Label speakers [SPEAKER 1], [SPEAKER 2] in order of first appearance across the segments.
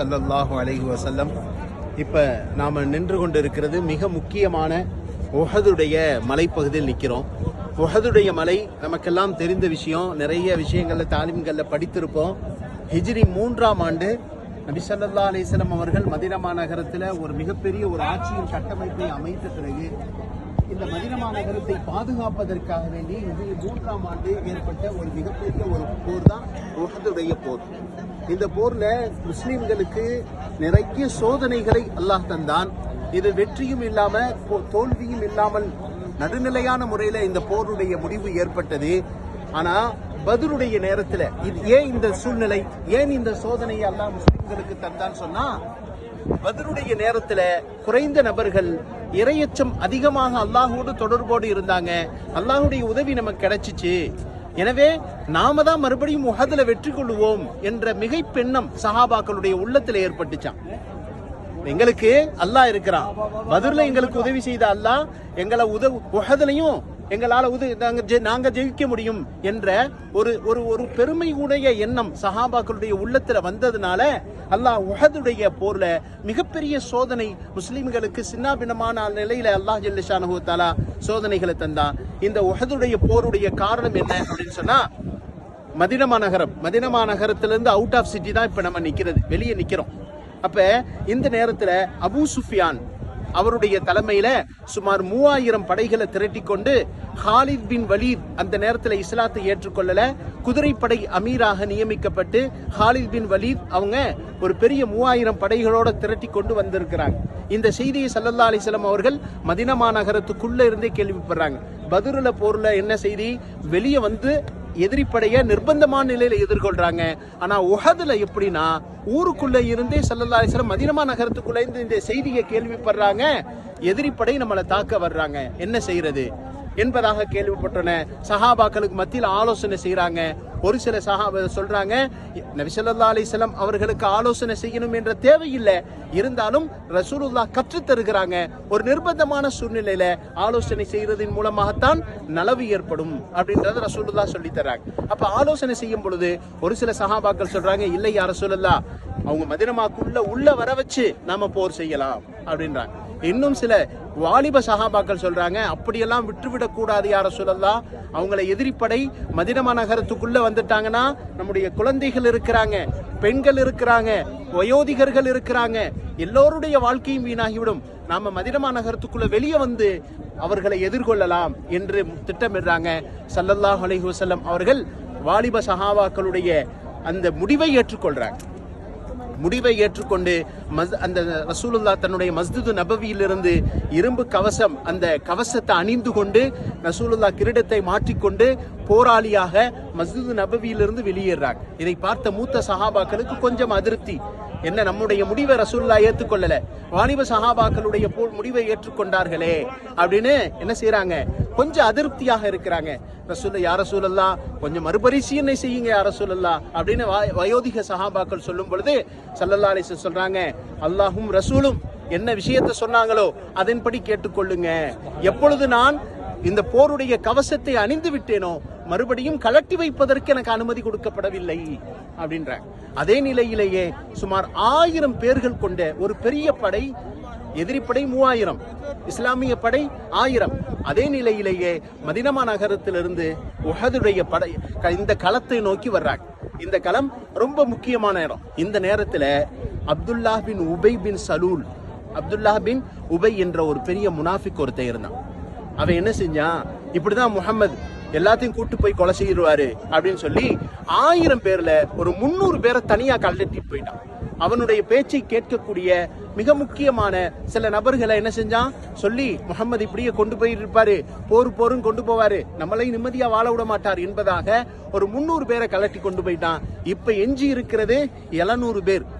[SPEAKER 1] சல்லல்லாஹு அலைஹி வசல்லம் இப்போ நாம் நின்று கொண்டு இருக்கிறது மிக முக்கியமான உஹதுடைய மலைப்பகுதியில் நிற்கிறோம் உஹதுடைய மலை நமக்கெல்லாம் தெரிந்த விஷயம் நிறைய விஷயங்களில் தாலிம்களில் படித்திருப்போம். ஹிஜ்ரி மூன்றாம் ஆண்டு நபி ஸல்லல்லாஹு அவர்கள் மதினா மாநகரத்தில் ஒரு மிகப்பெரிய ஒரு ஆட்சியின் கட்டமைப்பை அமைத்த பிறகு இந்த மதினமா நகரத்தை பாதுகாப்பதற்காக வேண்டி இது மூன்றாம் ஆண்டு ஏற்பட்ட ஒரு மிகப்பெரிய ஒரு போர் தான் உஹதுடைய போர். இந்த போர்ல முஸ்லிம்களுக்கு நிறைய சோதனைகளை அல்லாஹ் தந்தான். இது வெற்றியும் இல்லாம தோல்வியும் இல்லாமல் நடுநிலையான முறையில இந்த போருடைய முடிவு ஏற்பட்டது. ஆனா பதிலுடைய நேரத்துல இது ஏன் இந்த சூழ்நிலை ஏன் இந்த சோதனையை எல்லாம் முஸ்லிம்களுக்கு தந்தான்னு சொன்னா பதிலுடைய நேரத்துல குறைந்த நபர்கள் இரையச்சம் அதிகமாக அல்லாஹோடு தொடர்போடு இருந்தாங்க. அல்லாஹுடைய உதவி நமக்கு கிடைச்சிச்சு. எனவே நாம தான் மறுபடியும் உஹதுல வெற்றி கொள்வோம் என்ற மிகைப்பெண்ணம் சஹாபாக்களுடைய உள்ளத்துல ஏற்பட்டுச்சான். எங்களுக்கு அல்லாஹ் இருக்கிறான். பதுர்ல எங்களுக்கு உதவி செய்த அல்லாஹ் எங்களை உதவு உகதுலையும் எங்களால் உது நாங்கள் ஜெ- ஜெயிக்க முடியும் என்ற ஒரு ஒரு ஒரு பெருமை உடைய எண்ணம் சஹாபாக்களுடைய உள்ளத்தில் வந்ததுனால அல்லாஹ் உஹதுடைய போர்ல மிகப்பெரிய சோதனை முஸ்லிம்களுக்கு சின்னாபின்னமான நிலையில அல்லாஹ் ஜல்லிஷானு தாலா சோதனைகளை தந்தான் இந்த உஹதுடைய போருடைய காரணம் என்ன அப்படின்னு சொன்னா மதினமா நகரம். மதினமா நகரத்திலேருந்து அவுட் ஆஃப் சிட்டி தான் இப்போ நம்ம நிற்கிறது வெளியே நிற்கிறோம் அப்போ இந்த நேரத்தில் அபூ சுஃபியான் அவருடைய தலைமையில சுமார் மூவாயிரம் படைகளை திரட்டி கொண்டு ஹாலித் பின் வலீத் அந்த நேரத்தில் இஸ்லாத்தை ஏற்றுக்கொள்ளல. குதிரைப்படை அமீராக நியமிக்கப்பட்டு ஹாலித் பின் வலீத் அவங்க ஒரு பெரிய மூவாயிரம் படைகளோட திரட்டி கொண்டு வந்திருக்கிறாங்க. இந்த செய்தியை சல்லல்லா அலிஸ்லாம் அவர்கள் மதினமாநகரத்துக்குள்ள இருந்தே கேள்விப்படுறாங்க. பதுரில் போர்ல என்ன செய்தி? வெளியே வந்து எதிரிப்படையை நிர்பந்தமான நிலையில எதிர்கொள்றாங்க. ஆனா உஹதுல எப்படின்னா ஊருக்குள்ள இருந்தே சல்லல்லா அலிஸ்லாம் மதினமா நகரத்துக்குள்ள இருந்து இந்த செய்தியை கேள்விப்படுறாங்க. எதிரிப்படை நம்மளை தாக்க வர்றாங்க. என்ன செய்யறது என்பதாக கேள்விப்பட்டன. சஹாபாக்களுக்கு மத்தியில் ஆலோசனை செய்கிறாங்க ஒரு சில சஹாபா சொல்றாங்க நபிசல்லா ஸல்லல்லாஹு அவர்களுக்கு ஆலோசனை செய்யணும் என்ற தேவையில்லை. இருந்தாலும் ரசூலுல்லா கற்றுத்தருகிறாங்க ஒரு நிர்பந்தமான சூழ்நிலையில ஆலோசனை செய்யறதன் மூலமாகத்தான் நலவு ஏற்படும் அப்படின்றத ரசூலுல்லா சொல்லி தர்றாங்க. அப்ப ஆலோசனை செய்யும் பொழுது ஒரு சில சஹாபாக்கள் சொல்றாங்க இல்லை யார அவங்க மதினமாக்குள்ள உள்ள வர வச்சு நாம போர் செய்யலாம் அப்படின்றாங்க. இன்னும் சில வாலிப சஹாபாக்கள் சொல்றாங்க அப்படியெல்லாம் விட்டுவிடக் கூடாது யார சொல்லலாம் அவங்கள எதிரிப்படை மதினமா நகரத்துக்குள்ள வந்துட்டாங்கன்னா நம்முடைய குழந்தைகள் இருக்கிறாங்க பெண்கள் இருக்கிறாங்க வயோதிகர்கள் இருக்கிறாங்க எல்லோருடைய வாழ்க்கையும் வீணாகிவிடும். நாம மதினமா நகரத்துக்குள்ள வெளியே வந்து அவர்களை எதிர்கொள்ளலாம் என்று திட்டமிடுறாங்க. சல்லல்லாஹ் அலைஹி அவர்கள் வாலிப சஹாபாக்களுடைய அந்த முடிவை ஏற்றுக்கொள்றாங்க. முடிவை ஏற்றுக்கொண்டு மஸ் அந்த ரசூலுல்லா தன்னுடைய மஸ்ஜிது நபவியிலிருந்து இரும்பு கவசம் அந்த கவசத்தை அணிந்து கொண்டு ரசூலுல்லா கிரீடத்தை மாற்றிக்கொண்டு போராளியாக மஸ்ஜிது நபவியிலிருந்து வெளியேறாங்க இதை பார்த்த மூத்த சஹாபாக்களுக்கு கொஞ்சம் அதிருப்தி. என்ன நம்முடைய முடிவை ரசூல்லா ஏற்றுக்கொள்ளல? வாணிப சஹாபாக்களுடைய போல் முடிவை ஏற்றுக்கொண்டார்களே. அப்படின்னு என்ன செய்யறாங்க கொஞ்சம் அதிருப்தியாக இருக்கிறாங்க. ரசூல்ல யார சூழல்லா கொஞ்சம் மறுபரிசீலனை செய்யுங்க யார சூழல்லா அப்படின்னு வயோதிக சஹாபாக்கள் சொல்லும் பொழுது சல்லல்லா அலிஸ் சொல்றாங்க அல்லாஹும் ரசூலும் என்ன விஷயத்த சொன்னாங்களோ அதன்படி கேட்டுக்கொள்ளுங்க. எப்பொழுது நான் இந்த போருடைய கவசத்தை அணிந்து விட்டேனோ மறுபடியும் கலட்டி வைப்பதற்கு எனக்கு அனுமதி கொடுக்கப்படவில்லை அப்படின்ற அதே நிலையிலேயே சுமார் ஆயிரம் பேர்கள் கொண்ட ஒரு பெரிய படை எதிரிப்படை மூவாயிரம் இஸ்லாமிய படை ஆயிரம். அதே நிலையிலேயே மதினமா நகரத்திலிருந்து உஹதுடைய படை க- இந்த களத்தை நோக்கி வர்றாங்க இந்த களம் ரொம்ப முக்கியமான இடம். இந்த நேரத்துல அப்துல்லா பின் உபை பின் சலூல் அப்துல்லா பின் உபை என்ற ஒரு பெரிய முனாஃபிக் ஒருத்தர் இருந்தான். அவன் என்ன செஞ்சான்? இப்படிதான் முகமது எல்லாத்தையும் கூட்டு போய் கொலை செய்திருவாரு அப்படின்னு சொல்லி ஆயிரம் பேர்ல ஒரு முந்நூறு பேரை தனியா கழட்டிட்டு போயிட்டான். அவனுடைய பேச்சை கேட்கக்கூடிய மிக முக்கியமான சில நபர்களை என்ன செஞ்சான்? சொல்லி முகமது இப்படியே கொண்டு போயிருப்பாரு. போர் போரும் கொண்டு போவாரு. நம்மளை நிம்மதியா வாழ விட மாட்டார் என்பதாக ஒரு முந்நூறு பேரை கலட்டி கொண்டு போயிட்டான். இப்ப எஞ்சி இருக்கிறது எழுநூறு பேர்.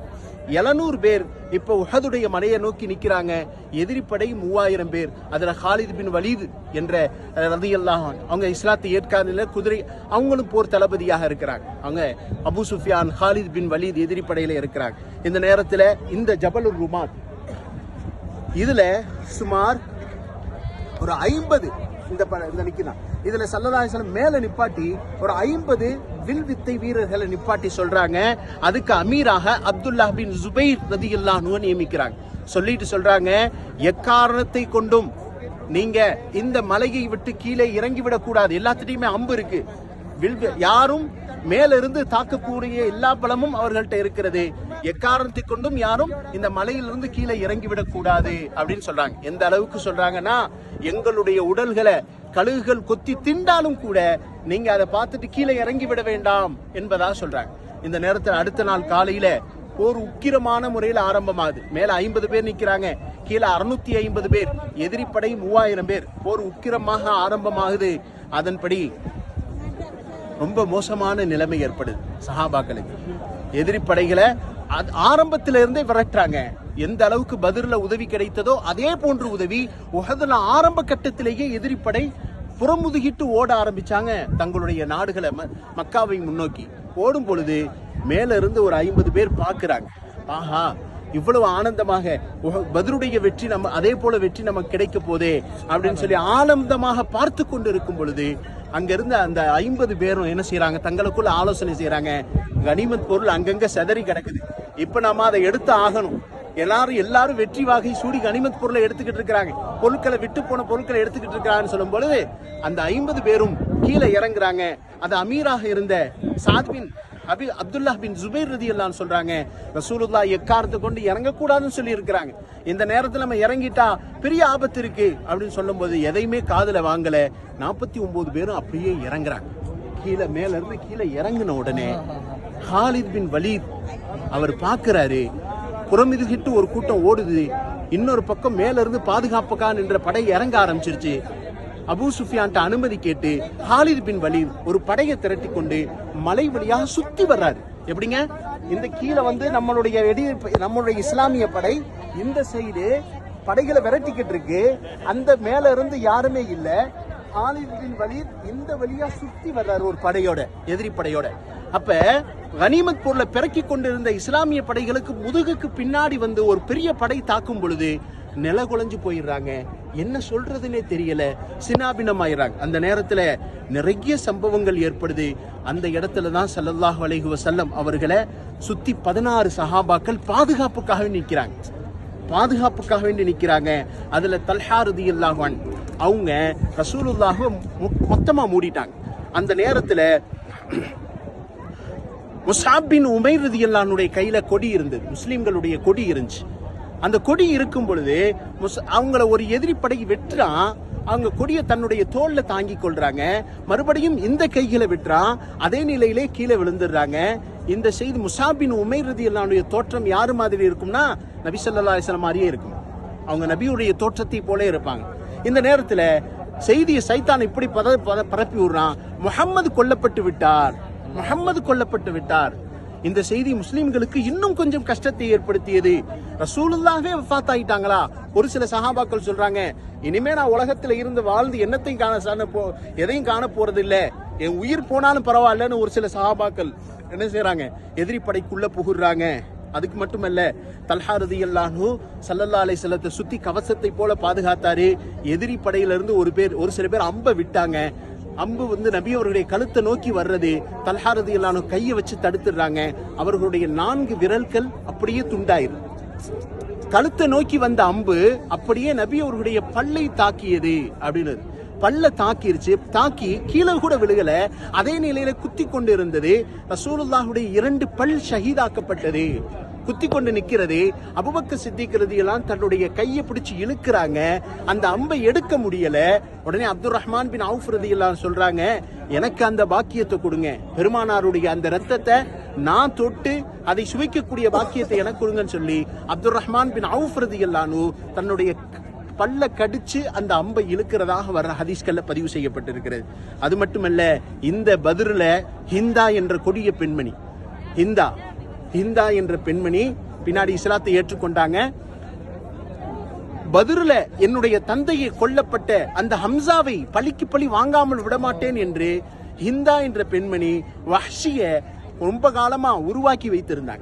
[SPEAKER 1] எழுநூறு பேர் இப்போ உஹதுடைய மலையை நோக்கி நிற்கிறாங்க எதிரிப்படை மூவாயிரம் பேர். அதில் ஹாலித் பின் வலீது என்ற ரதி அவங்க இஸ்லாத்தை ஏற்காத குதிரை அவங்களும் போர் தளபதியாக இருக்கிறாங்க. அவங்க Abu Sufyan Khalid bin Walid எதிரிப்படையில் இருக்கிறாங்க. இந்த நேரத்தில் இந்த ஜபலுர் ருமாத் இதில் சுமார் ஒரு ஐம்பது இந்த நிற்கிறான் இந்த நிக்கிறான் மேலே நிப்பாட்டி ஒரு ஐம்பது வில் வித்தை வீரர்களை நிப்பாட்டி சொல்றாங்க. அதுக்கு அமீராக அப்துல்லா பின் ஜுபைர் ரதியுல்லாஹு நியமிக்கிறாங்க. சொல்லிட்டு சொல்றாங்க எக்காரணத்தை கொண்டும் நீங்க இந்த மலையை விட்டு கீழே இறங்கி விடக்கூடாது எல்லாத்துட்டையுமே அம்பு இருக்கு. யாரும் மேலிருந்து தாக்கக்கூடிய எல்லா பலமும் அவர்கள்ட்ட இருக்கிறது. எக்காரணத்தை கொண்டும் யாரும் இந்த மலையிலிருந்து கீழே இறங்கிவிடக் கூடாது அப்படின்னு சொல்றாங்க. எந்த அளவுக்கு சொல்றாங்கன்னா எங்களுடைய உடல்களை கழுகுகள் கொத்தி திண்டாலும் கூட நீங்க அதை பார்த்துட்டு கீழே இறங்கி விட வேண்டாம் என்பதா சொல்றாங்க. இந்த நேரத்தில் அடுத்த நாள் காலையில போர் உக்கிரமான முறையில் ஆரம்பமாகுது. மேல ஐம்பது பேர் நிக்கிறாங்க. கீழே அறுநூத்தி ஐம்பது பேர். எதிரிப்படை மூவாயிரம் பேர். போர் உக்கிரமாக ஆரம்பமாகுது. அதன்படி ரொம்ப மோசமான நிலைமை ஏற்படுது சஹாபாக்களுக்கு. எதிரி படைகளை அது ஆரம்பத்தில இருந்தே விரட்டுறாங்க. எந்த அளவுக்கு பதிரில் உதவி கிடைத்ததோ அதே போன்ற உதவி உகதுல ஆரம்ப கட்டத்திலேயே எதிரிப்படை புறமுதுகிட்டு ஓட ஆரம்பிச்சாங்க. தங்களுடைய நாடுகளை ம- மக்காவை முன்னோக்கி. ஓடும் பொழுது மேல இருந்து ஒரு ஐம்பது பேர் பார்க்குறாங்க. ஆஹா இவ்வளவு ஆனந்தமாக பதிலுடைய வெற்றி நம்ம அதே போல வெற்றி நமக்கு கிடைக்க போதே அப்படின்னு சொல்லி ஆனந்தமாக பார்த்து கொண்டு இருக்கும் பொழுது அங்கிருந்து அந்த ஐம்பது பேரும் என்ன செய்யறாங்க தங்களுக்குள்ள ஆலோசனை செய்யறாங்க கனிமத் பொருள் அங்கங்க செதறி கிடக்குது. இப்ப நாம அதை எடுத்து ஆகணும். எல்லாரும் எல்லாரும் வெற்றி வாகை சூடி கனிமத் பொருளை எடுத்துக்கிட்டு இருக்கிறாங்க. பொருட்களை விட்டு போன பொருட்களை எடுத்துக்கிட்டு இருக்கிறாங்கன்னு சொல்லும் பொழுது அந்த ஐம்பது பேரும் கீழே இறங்குறாங்க. அது அமீராக இருந்த சாத்பின் அபி அப்துல்லா பின் ஜுபைர் ரதி எல்லாம் சொல்றாங்க ரசூலுல்லா எக்காரத்தை கொண்டு இறங்கக்கூடாதுன்னு சொல்லி இருக்கிறாங்க இந்த நேரத்தில் நம்ம இறங்கிட்டா பெரிய ஆபத்து இருக்கு அப்படின்னு சொல்லும்போது எதையுமே காதில் வாங்கல. நாற்பத்தி ஒன்பது பேரும் அப்படியே இறங்குறாங்க. கீழே மேல இருந்து கீழே இறங்கின உடனே ஹாலித் பின் வலீத் அவர் பார்க்கிறாரு புறமிதுகிட்டு ஒரு கூட்டம் ஓடுது. இன்னொரு பக்கம் மேல இருந்து பாதுகாப்புக்கா நின்ற படை இறங்க ஆரம்பிச்சிருச்சு. அபு சுஃபியான்ட்ட அனுமதி கேட்டு ஹாலித் பின் வலீத் ஒரு படையை திரட்டி கொண்டு மலை வழியாக சுத்தி வர்றாரு. எப்படிங்க? இந்த கீழே வந்து நம்மளுடைய வெடி நம்மளுடைய இஸ்லாமிய படை இந்த சைடு படைகளை விரட்டிக்கிட்டு இருக்கு. அந்த மேல இருந்து யாருமே இல்ல. ஹாலித் வலீத் இந்த வழியா சுத்தி வர்றாரு ஒரு படையோட எதிரி படையோட. அப்ப கனிமத் பொருளை பிறக்கி கொண்டிருந்த இஸ்லாமிய படைகளுக்கு முதுகுக்கு பின்னாடி வந்து ஒரு பெரிய படை தாக்கும் பொழுது நில குலைஞ்சு போயிடுறாங்க. என்ன சொல்றதுன்னே தெரியல. சினாபினமாயிறாங்க. அந்த நேரத்துல நிறைய சம்பவங்கள் ஏற்படுது. அந்த இடத்துல தான் ஸல்லல்லாஹு அலைஹி செல்லம் அவர்களை சுத்தி பதினாறு சஹாபாக்கள் பாதுகாப்புக்காக நிற்கிறாங்க. பாதுகாப்புக்காக வேண்டி நிற்கிறாங்க. அதில் தல்ஹா ரதியல்லாஹு அவங்க ரசூலுல்லாக மொ- மூடிட்டாங்க. அந்த நேரத்தில் முசாபின் பின் உமைர் ரதியல்லானுடைய கையில் கொடி இருந்தது. முஸ்லீம்களுடைய கொடி இருந்துச்சு. அந்த கொடி இருக்கும் பொழுது முஸ்- அவங்கள ஒரு எதிரி படை வெட்டுறான். அவங்க கொடியை தன்னுடைய தோல்ல தாங்கி கொள்றாங்க. மறுபடியும் இந்த கைகளை விட்டுறான். அதே நிலையிலே கீழே விழுந்துடுறாங்க. இந்த செய்தி முசாபின் உமைர் ரதியல்லானுடைய தோற்றம் யாரு மாதிரி இருக்கும்னா நபி சொல்லா அலைஹி மாதிரியே இருக்கும். அவங்க நபியுடைய தோற்றத்தை போல இருப்பாங்க. இந்த நேரத்துல செய்தியை சைத்தான் இப்படி பத பத- பரப்பி விடுறான். முகம்மது கொல்லப்பட்டு விட்டார். முகம்மது கொல்லப்பட்டு விட்டார். இந்த செய்தி முஸ்லீம்களுக்கு இன்னும் கொஞ்சம் கஷ்டத்தை ஏற்படுத்தியது. ரசூலுல்லாவே வஃத் ஆயிட்டாங்களா ஒரு சில சஹாபாக்கள் சொல்றாங்க இனிமே நான் உலகத்துல இருந்து வாழ்ந்து என்னத்தையும் காண போ எதையும் காண போறது இல்ல என் உயிர் போனாலும் பரவாயில்லன்னு ஒரு சில சஹாபாக்கள் என்ன செய்யறாங்க எதிரி படைக்குள்ள புகுறாங்க. அதுக்கு மட்டுமல்ல தல்ஹா ரதியல்லாஹு சல்லல்லா அலை செல்லத்தை சுத்தி கவசத்தை போல பாதுகாத்தாரு. எதிரி படையிலிருந்து ஒரு பேர் ஒரு சில பேர் அம்ப விட்டாங்க. அம்பு வந்து நபி அவர்களுடைய கழுத்தை நோக்கி வர்றது தல்ஹாரதி எல்லாரும் கையை வச்சு தடுத்துடுறாங்க. அவர்களுடைய நான்கு விரல்கள் அப்படியே துண்டாயிரு. கழுத்தை நோக்கி வந்த அம்பு அப்படியே நபி அவர்களுடைய பல்லை தாக்கியது அப்படின்னு. பல்ல தாக்கிருச்சு தாக்கி கீழே கூட விழுகல அதே நிலையில குத்தி கொண்டு இருந்தது ரசூலுல்லாஹுடைய இரண்டு பல் ஷஹீதாக்கப்பட்டது. குத்தி கொண்டு நிற்கிறது அபுபக்க சித்திக்கிறது எல்லாம் தன்னுடைய கையை பிடிச்சி இழுக்கிறாங்க. அந்த அம்பை எடுக்க முடியல. உடனே அப்துல் ரஹ்மான் பின் அவுஃப் ரதியெல்லாம் சொல்றாங்க எனக்கு அந்த பாக்கியத்தை கொடுங்க. பெருமானாருடைய அந்த ரத்தத்தை நான் தொட்டு அதை சுவைக்கக்கூடிய பாக்கியத்தை எனக்கு கொடுங்கன்னு சொல்லி அப்துல் ரஹ்மான் பின் அவுஃப் ரதியல்லானு தன்னுடைய பல்ல கடிச்சு அந்த அம்பை இழுக்கிறதாக வர்ற ஹதீஸ்கல்ல பதிவு செய்யப்பட்டிருக்கிறது. அது மட்டுமல்ல இந்த பதிரில் ஹிந்தா என்ற கொடிய பெண்மணி ஹிந்தா ஹிந்தா என்ற பெண்மணி பின்னாடி இஸ்லாத்தை ஏற்றுக்கொண்டாங்க. பதிரில் என்னுடைய தந்தையை கொல்லப்பட்ட அந்த ஹம்சாவை பழிக்கு பழி வாங்காமல் விடமாட்டேன் என்று ஹிந்தா என்ற பெண்மணி வஹ்ஷிய ரொம்ப காலமா உருவாக்கி வைத்திருந்தாங்க.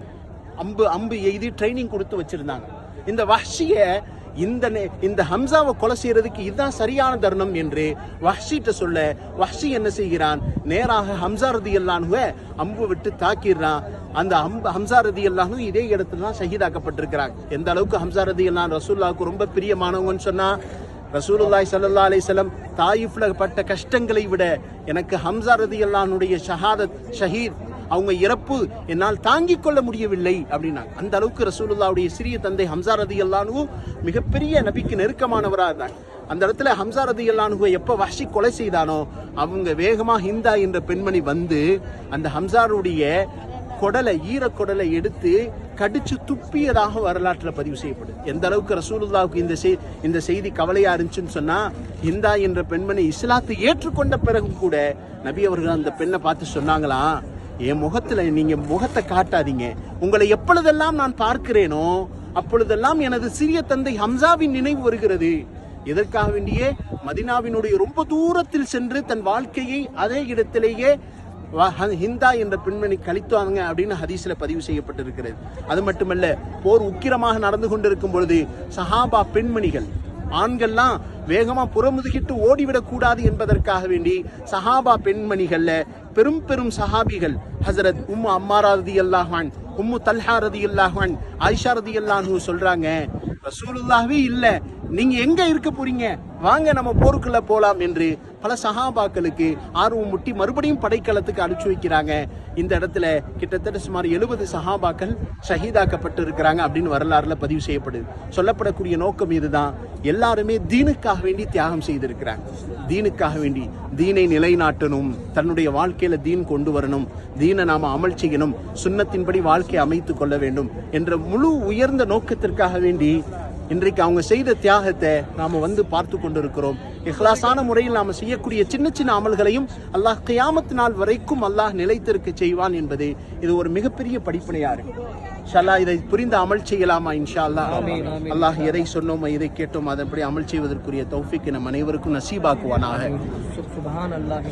[SPEAKER 1] அம்பு அம்பு எய்தி ட்ரைனிங் கொடுத்து வச்சிருந்தாங்க. இந்த வஹ்ஷிய இந்த நே- இந்த ஹம்சாவை கொலை செய்யறதுக்கு இதுதான் சரியான தருணம் என்று வஹ்ஷிட்ட சொல்ல வஹ்ஷி என்ன செய்கிறான்? நேராக ஹம்சா ரதி அல்லானுவ அம்பு விட்டு தாக்கிடுறான். அந்த ஹம்சா ரதி அல்லாஹும் இதே இடத்துல தான் ஷஹீதாக்கப்பட்டிருக்கிறாங்க. எந்த அளவுக்கு ஹம்சா ரதி அல்லான் ரசூல்லாவுக்கு ரொம்ப பிரியமானவங்கன்னு சொன்னா ரசூலுல்லாய் சல்லா அலிசலம் தாயிஃப்ல பட்ட கஷ்டங்களை விட எனக்கு ஹம்சா ரதி அல்லானுடைய ஷஹாதத் ஷஹீத் அவங்க இறப்பு என்னால் தாங்கிக் கொள்ள முடியவில்லை அப்படின்னாங்க. அந்த அளவுக்கு ரசூலுல்லாவுடைய சிறிய தந்தை ஹம்சா ரதி அல்லானுவும் மிகப்பெரிய நபிக்கு நெருக்கமானவராக இருந்தாங்க. அந்த இடத்துல ஹம்சா ரதி அல்லானுவை எப்போ வஷி கொலை செய்தானோ அவங்க வேகமாக ஹிந்தா என்ற பெண்மணி வந்து அந்த ஹம்சாருடைய குடலை ஈரக்குடலை எடுத்து கடிச்சு துப்பியதாக வரலாற்றில் பதிவு செய்யப்படுது. எந்த அளவுக்கு ரசூலுல்லாவுக்கு இந்த செய் இந்த செய்தி கவலையா இருந்துச்சுன்னு சொன்னா இந்தா என்ற பெண்மணி இஸ்லாத்தை ஏற்றுக்கொண்ட பிறகும் கூட நபி அவர்கள் அந்த பெண்ணை பார்த்து சொன்னாங்களாம் என் முகத்துல நீங்க முகத்தை காட்டாதீங்க. உங்களை எப்பொழுதெல்லாம் நான் பார்க்கிறேனோ அப்பொழுதெல்லாம் எனது சிறிய தந்தை ஹம்சாவின் நினைவு வருகிறது. எதற்காக வேண்டியே மதினாவினுடைய ரொம்ப தூரத்தில் சென்று தன் வாழ்க்கையை அதே இடத்திலேயே ஹிந்தா என்ற பெண்மணி கழித்தாங்க அப்படின்னு ஹதீஸில் பதிவு செய்யப்பட்டிருக்கிறது. அது மட்டுமல்ல போர் உக்கிரமாக நடந்து கொண்டிருக்கும் பொழுது சஹாபா பெண்மணிகள் ஆண்கள்லாம் வேகமாக புறமுதுகிட்டு ஓடிவிடக்கூடாது என்பதற்காக வேண்டி சஹாபா பெண்மணிகளில் பெரும் பெரும் சஹாபிகள் ஹசரத் உம்மு அம்மாரா ரதி அல்லாஹான் உம்மு தல்ஹா ரதி அல்லாஹான் ஆயிஷா ரதி அல்லாஹு சொல்றாங்க ரசூலுல்லாவே இல்லை நீங்க எங்க இருக்க போறீங்க? வாங்க நம்ம போருக்குள்ள போலாம் என்று பல சஹாபாக்களுக்கு ஆர்வம் முட்டி மறுபடியும் படைக்களத்துக்கு அனுப்பிச்சு வைக்கிறாங்க. இந்த இடத்துல கிட்டத்தட்ட சுமார் எழுபது சஹாபாக்கள் ஷஹீதாக்கப்பட்டு இருக்கிறாங்க அப்படின்னு வரலாறுல பதிவு செய்யப்படுது. சொல்லப்படக்கூடிய நோக்கம் இதுதான். எல்லாருமே தீனுக்காக வேண்டி தியாகம் செய்திருக்கிறாங்க. தீனுக்காக வேண்டி தீனை நிலைநாட்டணும். தன்னுடைய வாழ்க்கையில தீன் கொண்டு வரணும். தீனை நாம அமல் செய்யணும். சுண்ணத்தின்படி வாழ்க்கையை அமைத்துக் கொள்ள வேண்டும் என்ற முழு உயர்ந்த நோக்கத்திற்காக வேண்டி இன்றைக்கு அவங்க செய்த தியாகத்தை நாம வந்து பார்த்து கொண்டிருக்கிறோம். இஹ்லாசான முறையில் நாம் செய்யக்கூடிய சின்ன சின்ன அமல்களையும் அல்லாஹ் கியாமத் நாள் வரைக்கும் அல்லாஹ் நிலைத்திருக்க செய்வான் என்பது இது ஒரு மிகப்பெரிய படிப்பனையா இருக்கு. ஷல்லா இதை புரிந்து அமல் செய்யலாமா இன்ஷா அல்லா அல்லாஹ் எதை சொன்னோமோ எதை கேட்டோமோ அதன்படி அமல் செய்வதற்குரிய தௌஃபிக் நம் அனைவருக்கும் நசீபாக்குவானாக.